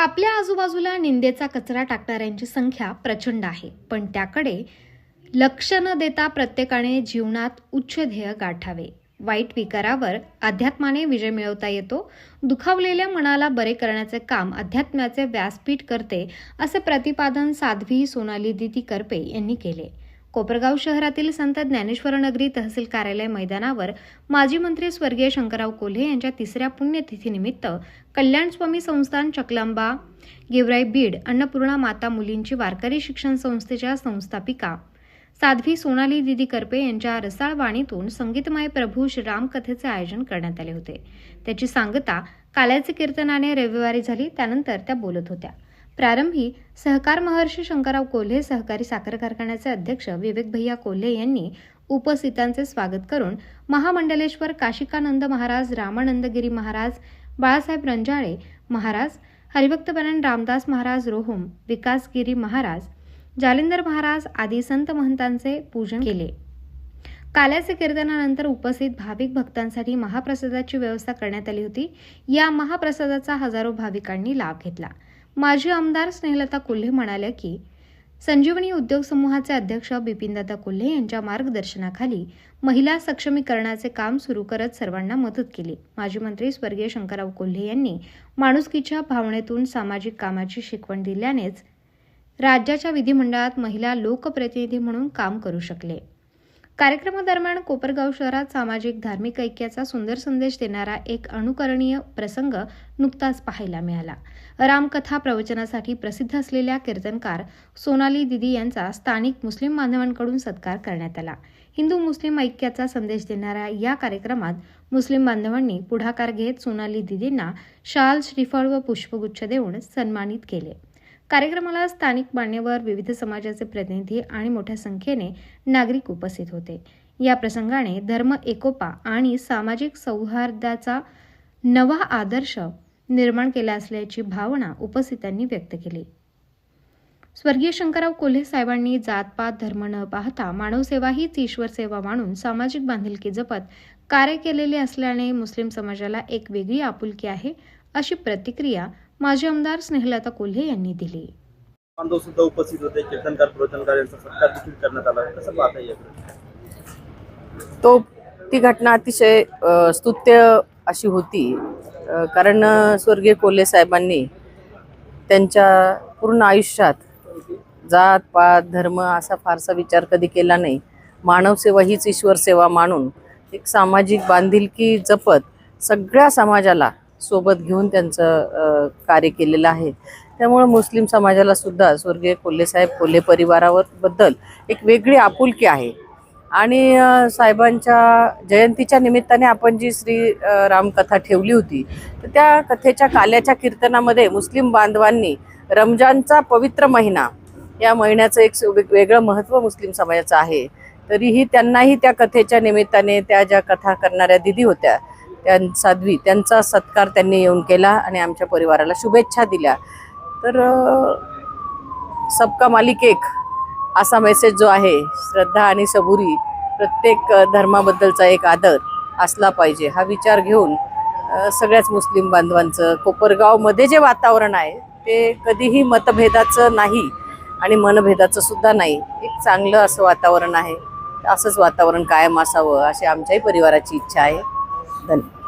आपल्या आजूबाजूला निंदेचा कचरा टाकणाऱ्यांची संख्या प्रचंड आहे. पण त्याकडे लक्ष न देता प्रत्येकाने जीवनात उच्च ध्येय गाठावे. वाईट विकारावर अध्यात्माने विजय मिळवता येतो. दुखावलेल्या मनाला बरे करण्याचे काम अध्यात्माचे व्यासपीठ करते असे प्रतिपादन साध्वी सोनाली दिती करपे यांनी केले. कोपरगाव शहरातील संत ज्ञानेश्वर नगरी तहसील कार्यालय मैदानावर माजी मंत्री स्वर्गीय शंकरराव कोल्हे यांच्या तिसऱ्या पुण्यतिथीनिमित्त कल्याण स्वामी संस्थान चकलांबा गेवराई बीड अन्नपूर्णा माता मुलींची वारकरी शिक्षण संस्थेच्या संस्थापिका साध्वी सोनाली दिदी करपे यांच्या रसाळ वाणीतून संगीतमय प्रभू श्रीराम कथेचे आयोजन करण्यात आले होते. त्याची सांगता काल्याचे कीर्तनाने रविवारी झाली त्यानंतर त्या बोलत होत्या. प्रारंभी सहकार महर्षी शंकरराव कोल्हे सहकारी साखर कारखान्याचे अध्यक्ष विवेक भैया कोल्हे यांनी उपस्थितांचे स्वागत करून महामंडलेश्वर काशिकानंद महाराज रामानंदगिरी महाराज बाळासाहेब रंजाळे महाराज हरिभक्तपरायण रामदास महाराज रोहम विकासगिरी महाराज जालिंदर महाराज आदी संत महंतांचे पूजन केले. काल्याचे कीर्तनानंतर उपस्थित भाविक भक्तांसाठी महाप्रसादाची व्यवस्था करण्यात आली होती. या महाप्रसादाचा हजारो भाविकांनी लाभ घेतला. माजी आमदार स्नेहलता कोल्हे म्हणाल्या की संजीवनी उद्योग समूहाचे अध्यक्ष बिपिनदादा कोल्हे यांच्या मार्गदर्शनाखाली महिला सक्षमीकरणाचे काम सुरू करत सर्वांना मदत केली. माजी मंत्री स्वर्गीय शंकरराव कोल्हे यांनी माणुसकीच्या भावनेतून सामाजिक कामाची शिकवण दिल्यानेच राज्याच्या विधिमंडळात महिला लोकप्रतिनिधी म्हणून काम करू शकले. कार्यक्रमादरम्यान कोपरगाव शहरात सामाजिक धार्मिक ऐक्याचा सुंदर संदेश देणारा एक अनुकरणीय प्रसंग नुकताच पाहायला मिळाला. रामकथा प्रवचनासाठी प्रसिद्ध असलेल्या कीर्तनकार सोनाली दिदी यांचा स्थानिक मुस्लिम बांधवांकडून सत्कार करण्यात आला. हिंदू मुस्लिम ऐक्याचा संदेश देणाऱ्या या कार्यक्रमात मुस्लिम बांधवांनी पुढाकार घेत सोनाली दिदींना शाल श्रीफळ व पुष्पगुच्छ देऊन सन्मानित केले. कार्यक्रमाला स्थानिक मान्यवर विविध समाजाचे प्रतिनिधी आणि मोठ्या संख्येने नागरिक उपस्थित होते. या प्रसंगाने धर्म एकोपा आणि सामाजिक सौहार्दाचा नवा आदर्श निर्माण केला असल्याची भावना उपस्थितांनी व्यक्त केली. स्वर्गीय शंकरराव कोल्हे साहेबांनी जातपात धर्म न पाहता मानवसेवा हीच ईश्वर सेवा मानून सामाजिक बांधिलकी जपत कार्य केलेले असल्याने मुस्लिम समाजाला एक वेगळी आपुलकी आहे अशी प्रतिक्रिया माजी आमदार स्नेहलता कोल्हे यांनी दिली. बांधव सुद्धा उपस्थित होते. कीर्तनकार प्रवचनकार यांचा सत्कार देखील करण्यात आला. कसं पाहता तो ती घटना अतिशय स्तुत्य अशी होती. कारण स्वर्गीय कोल्हे साहेबांनी त्यांच्या पूर्ण आयुष्यात जात पात धर्म असा फारसा विचार कधी केला नाही. मानवसेवा हीच ईश्वर सेवा मानून एक सामाजिक बांधिलकी जपत सगळ्या समाजाला सोबत घेऊन त्यांचं कार्य केलेलं आहे. त्यामुळं मुस्लिम समाजाला सुद्धा स्वर्गीय कोल्हे साहेब कोल्हे परिवारावर बद्दल एक वेगळी आपुलकी आहे. आणि साहेबांच्या जयंतीच्या निमित्ताने आपण जी श्री रामकथा ठेवली होती तर त्या कथेच्या काल्याच्या कीर्तनामध्ये मुस्लिम बांधवांनी रमजानचा पवित्र महिना या महिन्याचं एक वेग- वेगळं महत्त्व मुस्लिम समाजाचं आहे. तरीही त्यांनाही त्या कथेच्या निमित्ताने त्या ज्या कथा करणाऱ्या दिदी होत्या त्यां साध्वी त्यांचा सत्कार त्यांनी येऊन केला आणि आमच्या परिवाराला शुभेच्छा दिल्या. तर सबका मालिक एक असा मेसेज जो आहे श्रद्धा आणि सबुरी प्रत्येक धर्माबद्दलचा एक आदर असला पाहिजे. हा विचार घेऊन सगळ्याच मुस्लिम बांधवांचं कोपरगावमध्ये जे वातावरण आहे ते कधीही मतभेदाचं नाही आणि मनभेदाचं सुद्धा नाही. एक चांगलं असं वातावरण आहे. असंच वातावरण कायम असावं अशी आमच्याही परिवाराची इच्छा आहे. धन्यवाद.